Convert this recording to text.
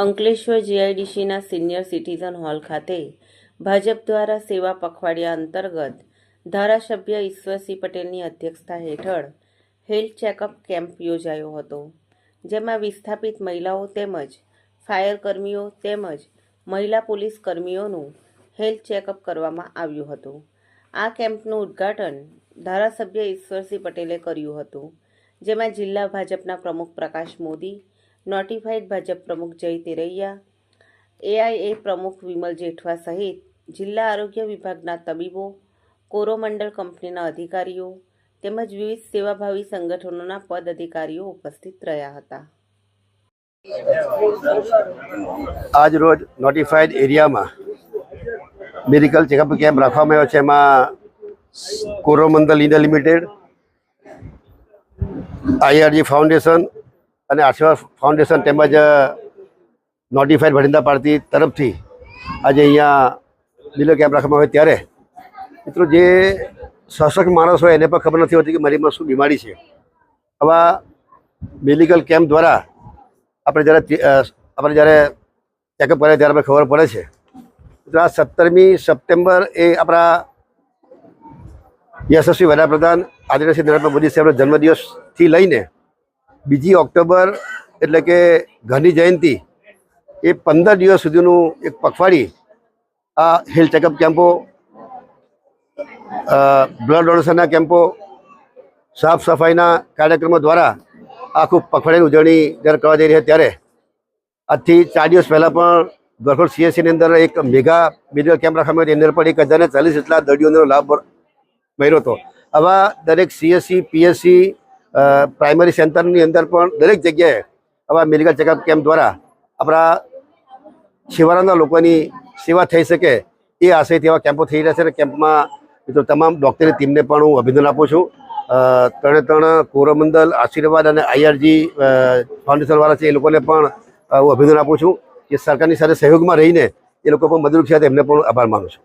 અંકલેશ્વર જીઆઈડીસીના senior citizen hall ખાતે ભાજપ દ્વારા સેવા પખવાડિયા અંતર્ગત ધારાસભ્ય ઈશ્વરસિંહ પટેલની અધ્યક્ષતા હેઠળ હેલ્થ ચેકઅપ કેમ્પ યોજાયો હતો, જેમાં વિસ્થાપિત મહિલાઓ તેમજ ફાયર કર્મીઓ તેમજ મહિલા પોલીસ કર્મીઓનું હેલ્થ ચેકઅપ કરવામાં આવ્યું હતું. આ કેમ્પનું ઉદ્ઘાટન ધારાસભ્ય ઈશ્વરસિંહ પટેલે કર્યું હતું, જેમાં જિલ્લા ભાજપના પ્રમુખ પ્રકાશ મોદી નોટિફાઈડ ભાજપ પ્રમુખ જય તેરૈયા એઆઈએ પ્રમુખ વિમલ જેઠવા સહિત જિલ્લા આરોગ્ય વિભાગના તબીબો કોરોમંડળ કંપનીના અધિકારીઓ તેમજ વિવિધ સેવાભાવી સંગઠનોના પદ અધિકારીઓ ઉપસ્થિત રહ્યા હતા. આજ રોજ નોટિફાઈડ એરિયામાં મેડિકલ ચેકઅપ કેમ્પ રાખવામાં આવ્યો છે. એમાં Coromandel India Limited, IRG foundation અને આશીર્વાદ ફાઉન્ડેશન તેમજ નોટિફાઈડ ભટિંદા પાર્ટી તરફથી આજે અહીંયા લીલો કેમ્પ રાખવામાં આવે ત્યારે, મિત્રો જે સશક્ત માણસ હોય એને પણ ખબર નથી હોતી કે મારીમાં શું બીમારી છે. આવા મેડિકલ કેમ્પ દ્વારા આપણે જ્યારે આપણે જ્યારે ચેકઅપ કરીએ ત્યારે આપણે ખબર પડે છે. મિત્રો આ સત્તરમી સપ્ટેમ્બર એ આપણા યશસ્વી વડાપ્રધાન આદિવાસી નરેન્દ્ર મોદી સાહેબનો જન્મદિવસથી લઈને બીજી ઓક્ટોબર એટલે કે ઘરની જયંતિ, એ પંદર દિવસ સુધીનું એક પખવાડી આ હેલ્થ ચેકઅપ કેમ્પો બ્લડ ડોનેશનના કેમ્પો, સાફ સફાઈના કાર્યક્રમો દ્વારા આખું પખવાડિયાની ઉજવણી જ્યારે કરવા જઈ રહી ત્યારે, આજથી ચાર દિવસ પહેલાં પણ ગરખોડ સીએસસીની અંદર એક મેગા મેડિકલ કેમ્પ રાખવામાં આવ્યો એની અંદર પણ એક હજારને ચાલીસ જેટલા દર્દીઓનો લાભ મળ્યો હતો. આવા દરેક સીએસસી, પીએસસી પ્રાઇમરી સેન્ટરની અંદર પણ દરેક જગ્યાએ આવા મેડિકલ ચેકઅપ કેમ્પ દ્વારા આપણા છેવાડાના લોકોની સેવા થઈ શકે એ આશયથી એવા કેમ્પો થઈ રહ્યા છે અને કેમ્પમાં મિત્રો તમામ ડૉક્ટરની ટીમને પણ હું અભિનંદન આપું છું. ત્રણે ત્રણ કોરોમંડલ આશીર્વાદ અને આઈઆરજી ફાઉન્ડેશનવાળા છે એ લોકોને પણ હું અભિનંદન આપું છું. કે સરકારની સાથે સહયોગમાં રહીને એ લોકો પણ મદદરૂપ છે એમને પણ આભાર માનું છું.